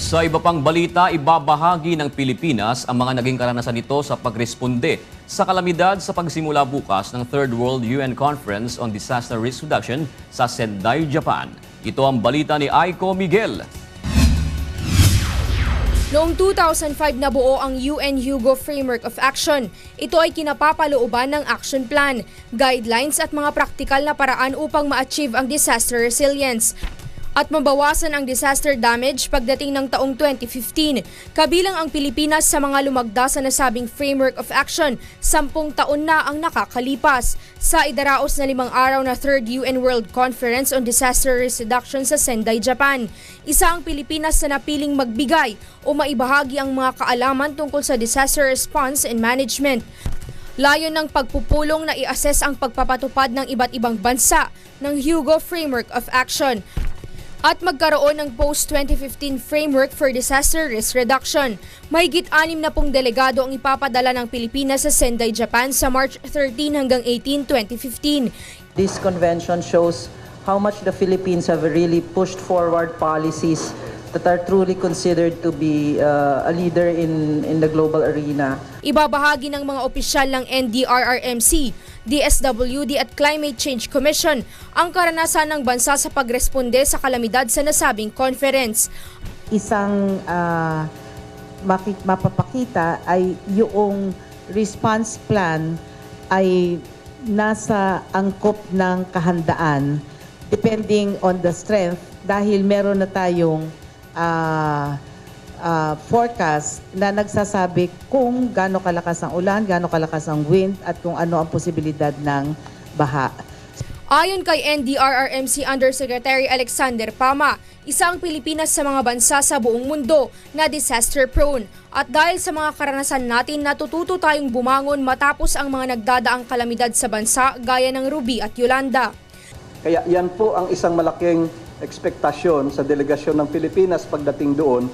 Sa iba pang balita, ibabahagi ng Pilipinas ang mga naging karanasan nito sa pagresponde sa kalamidad sa pagsimula bukas ng Third World UN Conference on Disaster Risk Reduction sa Sendai, Japan. Ito ang balita ni Aiko Miguel. Noong 2005 nabuo ang UN Hugo Framework of Action. Ito ay kinapapalooban ng action plan, guidelines at mga praktikal na paraan upang ma-achieve ang disaster resilience at mabawasan ang disaster damage pagdating ng taong 2015. Kabilang ang Pilipinas sa mga lumagda sa nasabing framework of action, sampung taon na ang nakakalipas. Sa idaraos na limang araw na 3rd UN World Conference on Disaster Risk Reduction sa Sendai, Japan, isa ang Pilipinas na napiling magbigay o maibahagi ang mga kaalaman tungkol sa disaster response and management. Layon ng pagpupulong na i-assess ang pagpapatupad ng iba't ibang bansa ng Hugo Framework of Action at magkaroon ng post-2015 Framework for Disaster Risk Reduction. Mahigit anim na pong delegado ang ipapadala ng Pilipinas sa Sendai, Japan sa March 13 hanggang 18, 2015. This convention shows how much the Philippines have really pushed forward policies that are truly considered to be uh, a leader in, in the global arena. Ibabahagi ng mga opisyal ng NDRRMC, DSWD at Climate Change Commission ang karanasan ng bansa sa pagresponde sa kalamidad sa nasabing conference. isang maki- mapapakita ay yung response plan ay nasa angkop ng kahandaan depending on the strength dahil meron na tayong ah, ah, forecast na nagsasabi kung gaano kalakas ang ulan, gaano kalakas ang wind at kung ano ang posibilidad ng baha. Ayon kay NDRRMC Undersecretary Alexander Pama, isa ang Pilipinas sa mga bansa sa buong mundo na disaster prone. At dahil sa mga karanasan natin, natututo tayong bumangon matapos ang mga nagdadaang kalamidad sa bansa gaya ng Ruby at Yolanda. Kaya yan po ang isang malaking ekspektasyon sa delegasyon ng Pilipinas pagdating doon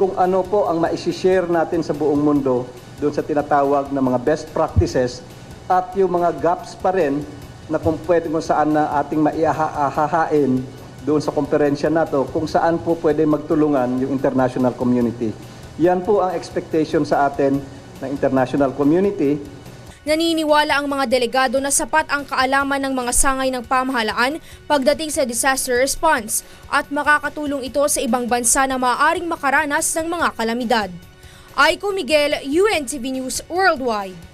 kung ano po ang maisishare natin sa buong mundo doon sa tinatawag na mga best practices at yung mga gaps pa rin na kung pwede kung saan na ating maiahahain doon sa komperensya na to kung saan po pwede magtulungan yung international community. Yan po ang expectation sa atin ng international community Naniniwala ang mga delegado na sapat ang kaalaman ng mga sangay ng pamahalaan pagdating sa disaster response at makakatulong ito sa ibang bansa na maaaring makaranas ng mga kalamidad. Aiko Miguel, UNTV News Worldwide.